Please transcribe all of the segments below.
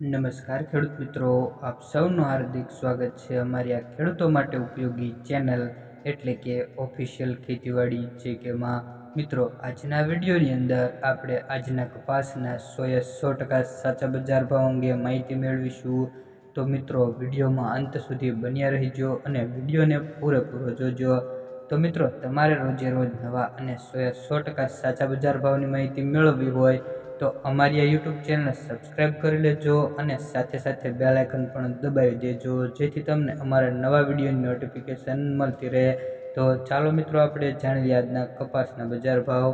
નમસ્કાર ખેડૂત મિત્રો, આપ સૌનું હાર્દિક સ્વાગત છે અમારી આ ખેડૂતો માટે ઉપયોગી ચેનલ એટલે કે ઓફિશિયલ ખેતીવાડી જે કે મિત્રો, આજના વિડીયોની અંદર આપણે આજના કપાસના સોએ સો ટકા સાચા બજાર ભાવ અંગે માહિતી મેળવીશું. તો મિત્રો, વિડીયોમાં અંત સુધી બન્યા રહીજો અને વિડીયોને પૂરેપૂરો જોજો. તો મિત્રો, તમારે રોજે રોજ નવા અને સોએ સો ટકા સાચા બજાર ભાવની માહિતી મેળવવી હોય તો અમારી આ યુટ્યુબ ચેનલને સબસ્ક્રાઈબ કરી લેજો અને સાથે સાથે બેલ પણ દબાવી દેજો, જેથી તમને અમારા નવા વિડીયોની નોટિફિકેશન મળતી રહે. તો ચાલો મિત્રો, આપણે જાણીએ આજના કપાસના બજાર ભાવ.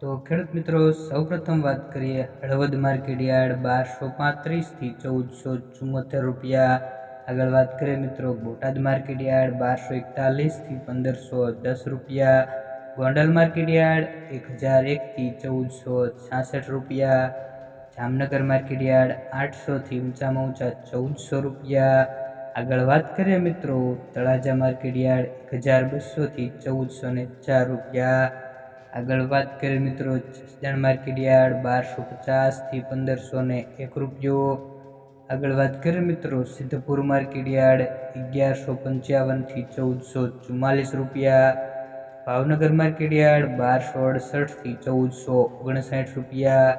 તો ખેડૂત મિત્રો, સૌપ્રથમ વાત કરીએ, હળવદ માર્કેટ યાર્ડ બારસો પાંત્રીસથી ચૌદસો ચુમ્મોતેર રૂપિયા. આગળ વાત કરીએ મિત્રો, બોટાદ માર્કેટ યાર્ડ બારસો એકતાલીસથી પંદરસો દસ રૂપિયા. ગોંડલ માર્કેટ યાર્ડ, એક હજાર એકથી ચૌદસો છાસઠ રૂપિયા. જામનગર માર્કેટ યાર્ડ આઠસોથી ઊંચામાં ઊંચા ચૌદસો રૂપિયા. આગળ વાત કરીએ મિત્રો, તળાજા માર્કેટ યાર્ડ, એક હજાર બસોથી ચૌદસો ને ચાર રૂપિયા. આગળ વાત કરીએ મિત્રો, જસદણ માર્કેટ યાર્ડ, બારસો પચાસથી પંદરસો ને એક રૂપિયો. આગળ વાત કરીએ મિત્રો, સિદ્ધપુર માર્કેટ યાર્ડ, અગિયારસો પંચાવનથી ચૌદસો ચુમ્માલીસ રૂપિયા. ભાવનગર માર્કેટ યાર્ડ બારસો અડસઠથી ચૌદસો ઓગણસાઠ રૂપિયા.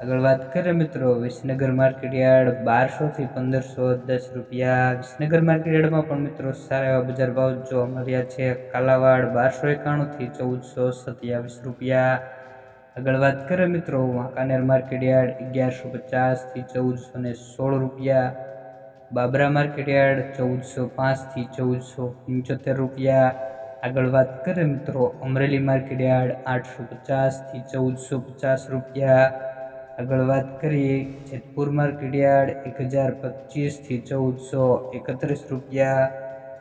આગળ વાત કરીએ મિત્રો, વિસનગર માર્કેટ યાર્ડ બારસોથી પંદરસો દસ રૂપિયા. વિસનગર માર્કેટ યાર્ડમાં પણ મિત્રો સારા એવા બજાર ભાવ જોવા મળ્યા છે. કાલાવાડ બારસો એકાણુંથી ચૌદસો સત્યાવીસ રૂપિયા. આગળ વાત કરીએ મિત્રો, વાંકાનેર માર્કેટ યાર્ડ અગિયારસો પચાસથી ચૌદસો ને સોળ રૂપિયા. બાબરા માર્કેટ યાર્ડ ચૌદસો પાંચથી ચૌદસો પંચોતેર રૂપિયા. આગળ વાત કરીએ મિત્રો, અમરેલી માર્કેટ યાર્ડ આઠસો પચાસથી ચૌદસો પચાસ રૂપિયા. આગળ વાત કરીએ, જેતપુર માર્કેટ યાર્ડ એક હજાર પચીસથી ચૌદસો એકત્રીસ રૂપિયા.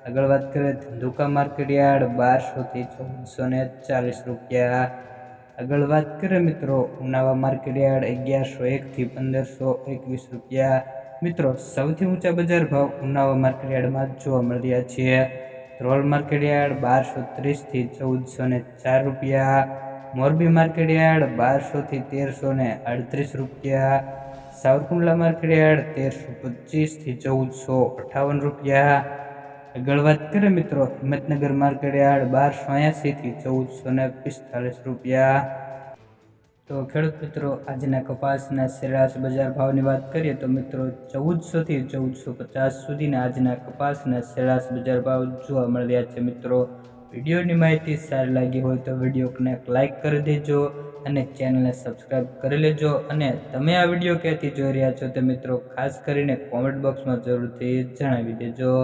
આગળ વાત કરીએ, ધંધુકા માર્કેટ યાર્ડ બારસોથી ચૌદસો ને ચાલીસ રૂપિયા. આગળ વાત કરીએ મિત્રો, ઉનાવા માર્કેટ યાર્ડ અગિયારસો એકથી પંદરસો એકવીસ રૂપિયા. મિત્રો, સૌથી ઊંચા બજાર ભાવ ઉનાવા માર્કેટ યાર્ડમાં જોવા મળી રહ્યા છે. ધ્રોલ માર્કેટયાર્ડ બારસો ત્રીસથી ચૌદસો ને ચાર રૂપિયા. મોરબી માર્કેટયાર્ડ બારસોથી તેરસો ને અડત્રીસ રૂપિયા. સાવરકુંડલા માર્કેટયાર્ડ તેરસો પચીસથી ચૌદસો અઠાવન રૂપિયા. આગળ વાત કરીએ મિત્રો હિંમતનગર માર્કેટયાર્ડ બારસો એંસીથી ચૌદસો ને પિસ્તાલીસ રૂપિયા. તો ખેડૂત મિત્રો, આજના કપાસના સરેરાશ બજાર ભાવની વાત કરીએ તો મિત્રો, ચૌદસોથી ચૌદસો પચાસ સુધીના આજના કપાસના સરેરાશ બજાર ભાવ જોવા મળી રહ્યા છે મિત્રો. વિડીયોની માહિતી સારી લાગી હોય તો વિડીયોને લાઇક કરી દેજો અને ચેનલને સબસ્ક્રાઈબ કરી લેજો. અને તમે આ વીડિયો ક્યાંથી જોઈ રહ્યા છો તે મિત્રો, ખાસ કરીને કોમેન્ટ બોક્સમાં જરૂરથી જણાવી દેજો.